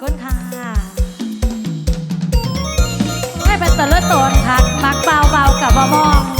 คุณค่ะให้เป็นตะเลิศตนค่ะมักเบาเบากับบ่มอง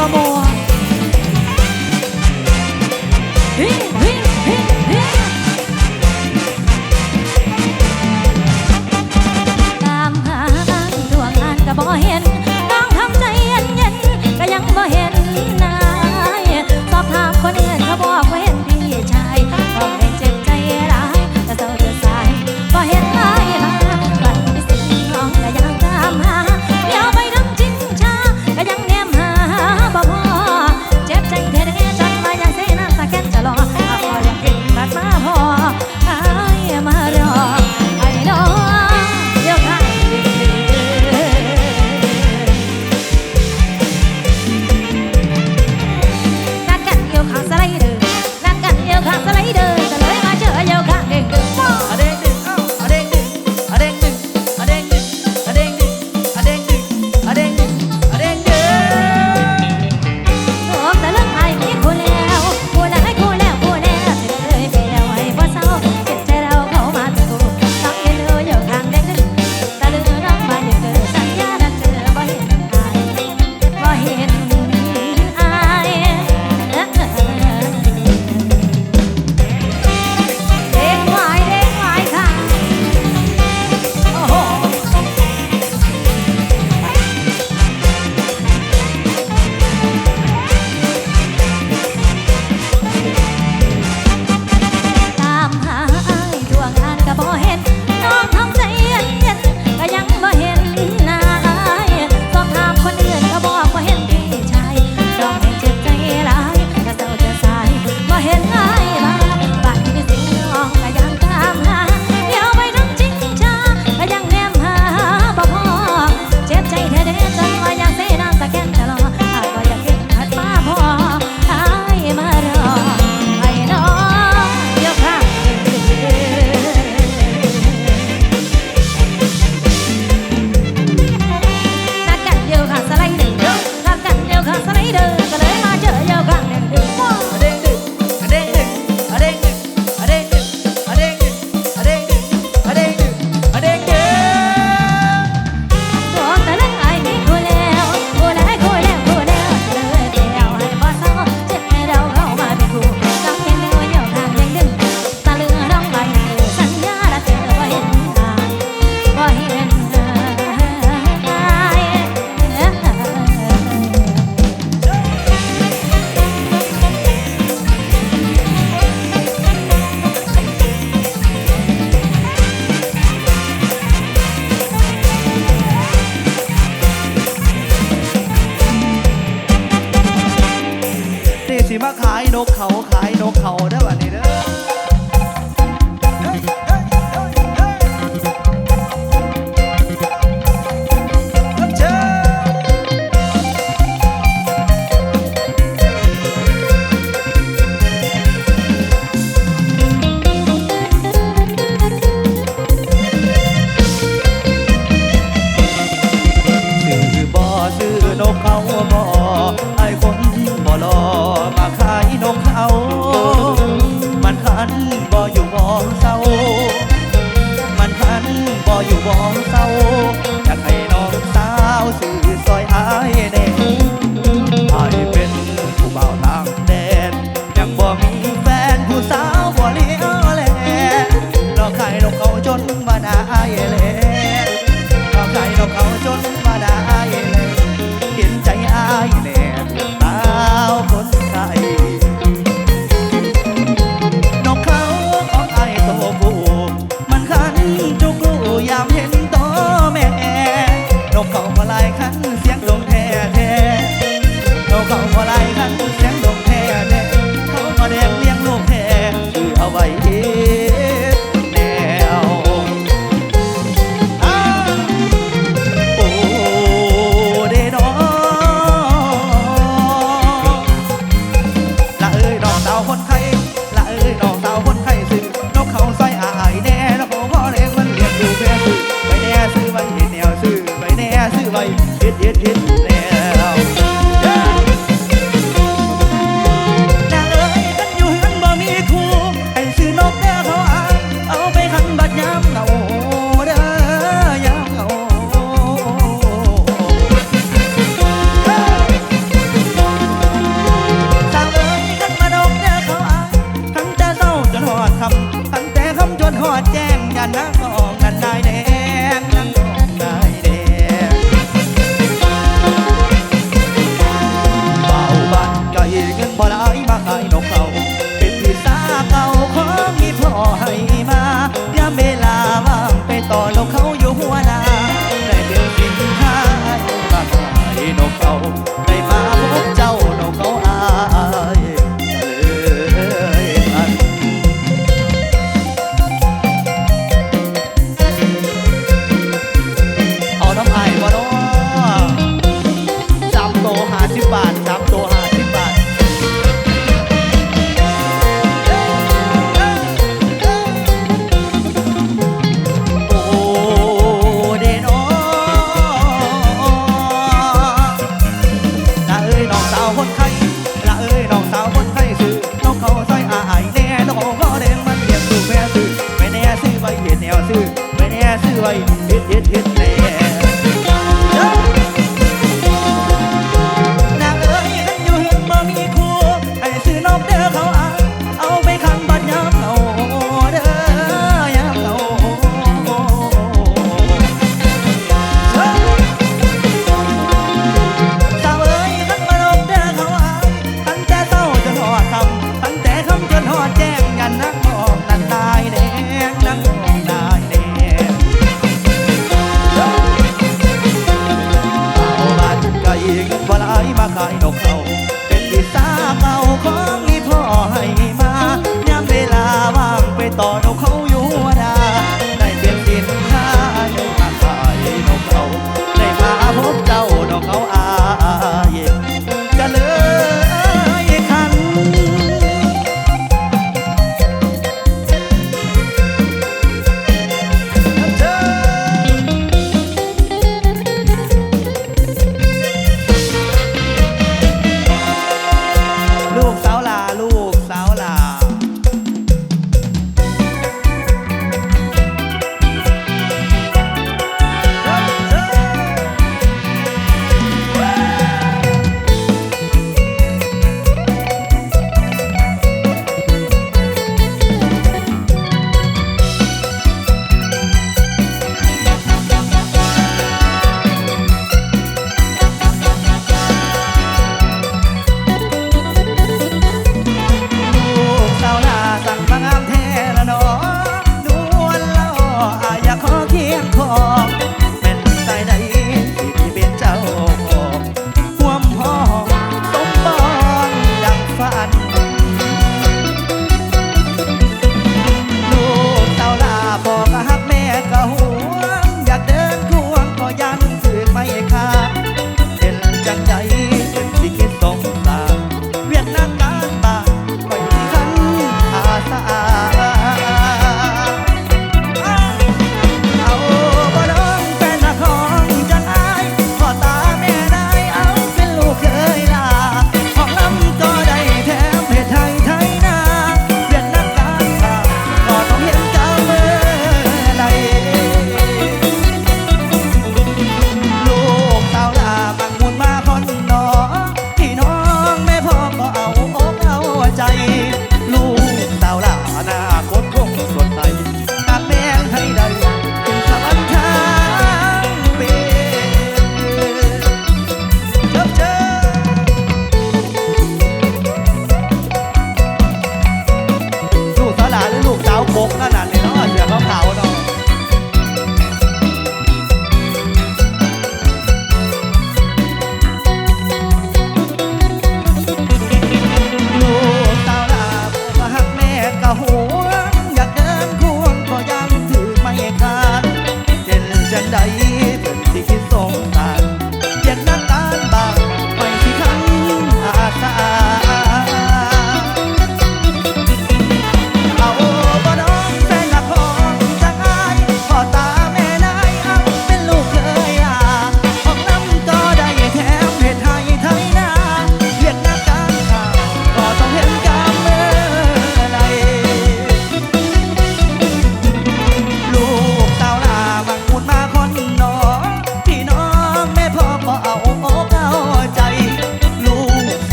amor. I'll come lấy đời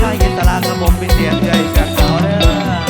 ชายินตลาดสมบเป็นเสียงเอื้อยจากยงเขาเด้อ